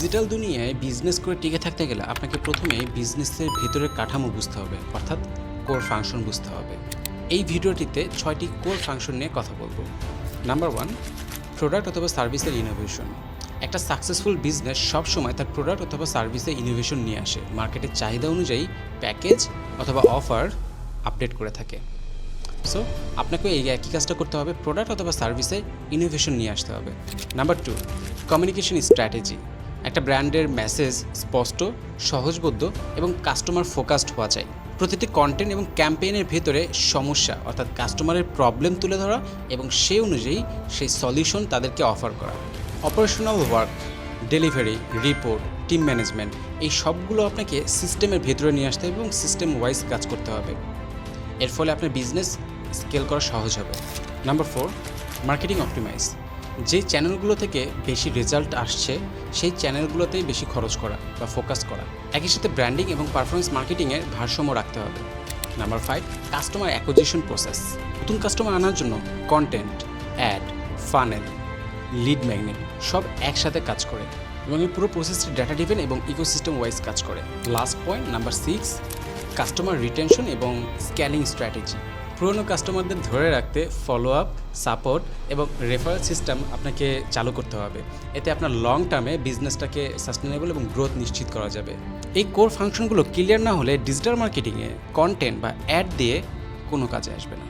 Digital দুনিয়ায় business করে টিকে থাকতে গেলে আপনাকে প্রথমে বিজনেসের ভেতরের কাঠামো বুঝতে হবে, অর্থাৎ কোর ফাংশন বুঝতে হবে। এই ভিডিওটিতে ছয়টি কোর ফাংশন নিয়ে কথা বলব। নাম্বার ওয়ান প্রোডাক্ট অথবা সার্ভিসের ইনোভেশন একটা সাকসেসফুল বিজনেস সবসময় তার প্রোডাক্ট অথবা সার্ভিসে ইনোভেশন নিয়ে আসে। মার্কেটের চাহিদা অনুযায়ী প্যাকেজ অথবা অফার আপডেট করে থাকে। সো আপনাকে এই একই কাজটা করতে হবে প্রোডাক্ট অথবা সার্ভিসে ইনোভেশন নিয়ে আসতে হবে। নাম্বার টু কমিউনিকেশন স্ট্র্যাটেজি একটা ব্র্যান্ডের মেসেজ স্পষ্ট, সহজবোধ্য এবং কাস্টমার ফোকাসড হওয়া চাই। প্রতিটি কন্টেন্ট এবং ক্যাম্পেইনের ভেতরে সমস্যা, অর্থাৎ কাস্টমারের প্রবলেম তুলে ধরা এবং সেই অনুযায়ী সেই সলিউশন তাদেরকে অফার করা। Operational work delivery report team management এই সবগুলো আপনাকে সিস্টেমের ভেতরে নিয়ে আসতে হবে এবং সিস্টেম ওয়াইজ কাজ করতে হবে। এর ফলে আপনার বিজনেস স্কেল করা সহজ হবে। নাম্বার ফোর মার্কেটিং অপটিমাইজ যে চ্যানেলগুলো থেকে বেশি রেজাল্ট আসছে, সেই চ্যানেলগুলোতেই বেশি খরচ করা বা ফোকাস করা। একই সাথে ব্র্যান্ডিং এবং পারফরমেন্স মার্কেটিংয়ের ভারসাম্য রাখতে হবে। Number five customer acquisition process নতুন কাস্টমার আনার জন্য content ad funnel lead magnet সব একসাথে কাজ করে এবং এই পুরো প্রসেসটি ডাটা ডিভেন এবং ইকোসিস্টেম ওয়াইজ কাজ করে। Last point number six customer retention এবং স্ক্যালিং স্ট্র্যাটেজি পুরনো কাস্টমারদের ধরে রাখতে ফলো আপ সাপোর্ট এবং রেফারেল সিস্টেম আপনাকে চালু করতে হবে। এতে আপনার লং টার্মে বিজনেসটাকে সাস্টেনেবল এবং গ্রোথ নিশ্চিত করা যাবে। এই কোর ফাংশনগুলো ক্লিয়ার না হলে ডিজিটাল মার্কেটিংয়ে কন্টেন্ট বা অ্যাড দিয়ে কোনো কাজে আসবে না।